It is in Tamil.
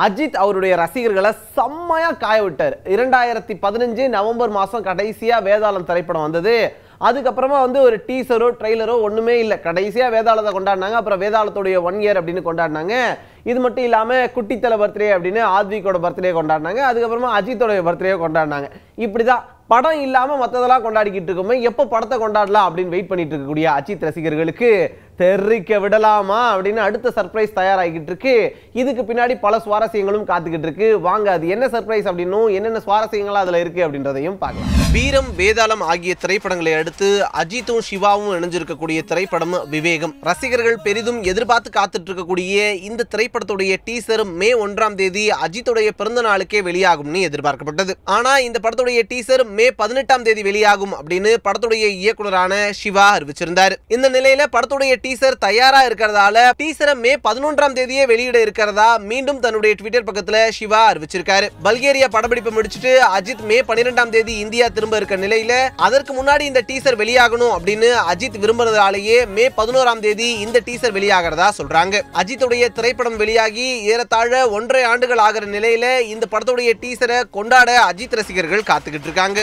அஜித் அவருடைய ரசிகர்களை செம்மையா காய விட்டார் இரண்டாயிரத்தி பதினஞ்சு நவம்பர் மாதம் கடைசியாக வேதாளம் திரைப்படம் வந்தது. அதுக்கப்புறமா வந்து ஒரு டீசரோ ட்ரெய்லரோ ஒன்றுமே இல்லை. கடைசியாக வேதாளத்தை கொண்டாடினாங்க. அப்புறம் வேதாளத்துடைய ஒன் இயர் அப்படின்னு கொண்டாடினாங்க. இது மட்டும் இல்லாமல் குட்டித்தலை பர்த்டே அப்படின்னு ஆத்விகோட பர்த்டே கொண்டாடினாங்க. அதுக்கப்புறமா அஜித்தோட பர்த்டே கொண்டாடினாங்க. இப்படி தான் படம் இல்லாமல் மற்றதெல்லாம் கொண்டாடிக்கிட்டு இருக்கோமே எப்போ படத்தை கொண்டாடலாம் அப்படின்னு வெயிட் பண்ணிட்டு இருக்கக்கூடிய அஜித் ரசிகர்களுக்கு தெரிக்க விடலாமா அப்படின்னு அடுத்த சர்ப்ரைஸ் தயாராகிக்கிட்டு இருக்கு. இதுக்கு பின்னாடி பல சுவாரஸ்யங்களும் காத்துக்கிட்டு இருக்கு. வாங்க அது என்ன சர்ப்ரைஸ் அப்படின்னும் என்னென்ன சுவாரஸ்யங்களாக அதில் இருக்கு அப்படின்றதையும் பார்க்கலாம். வீரம் வேதாளம் ஆகிய திரைப்படங்களை அடுத்து அஜித்தும் சிவாவும் இணைஞ்சிருக்கக்கூடிய திரைப்படம் விவேகம். ரசிகர்கள் பெரிதும் எதிர்பார்த்து காத்துட்டு இருக்கக்கூடிய இந்த திரைப்படத்துடைய டீசரும் மே ஒன்றாம் தேதி அஜித்துடைய பிறந்த நாளுக்கே வெளியாகும்னு எதிர்பார்க்கப்பட்டது. ஆனா இந்த படத்துடைய டீசர் மே பதினெட்டாம் தேதி வெளியாகும் அப்படின்னு படத்துடைய இயக்குனரான சிவா அறிவிச்சிருந்தார். இந்த நிலையில படத்துடைய டீசர் தயாரா இருக்கிறதால டீசரை மே பதினொன்றாம் தேதியே வெளியிட இருக்கிறதா மீண்டும் தன்னுடைய ட்விட்டர் பக்கத்துல சிவா அறிவிச்சிருக்காரு. பல்கேரியா படப்பிடிப்பு முடிச்சுட்டு அஜித் மே பன்னிரெண்டாம் தேதி இந்தியா திரும்ப இருக்க நிலையில அதற்கு முன்னாடி இந்த டீசர் வெளியாகணும் அப்படின்னு அஜித் விரும்புறதாலேயே மே பதினோராம் தேதி இந்த டீசர் வெளியாகிறதா சொல்றாங்க. அஜித்துடைய திரைப்படம் வெளியாகி ஏறத்தாழ ஒன்றரை ஆண்டுகள் ஆகிற நிலையில இந்த படத்துடைய டீசரை கொண்டாட அஜித் ரசிகர்கள் காத்துக்கிட்டு இருக்காங்க.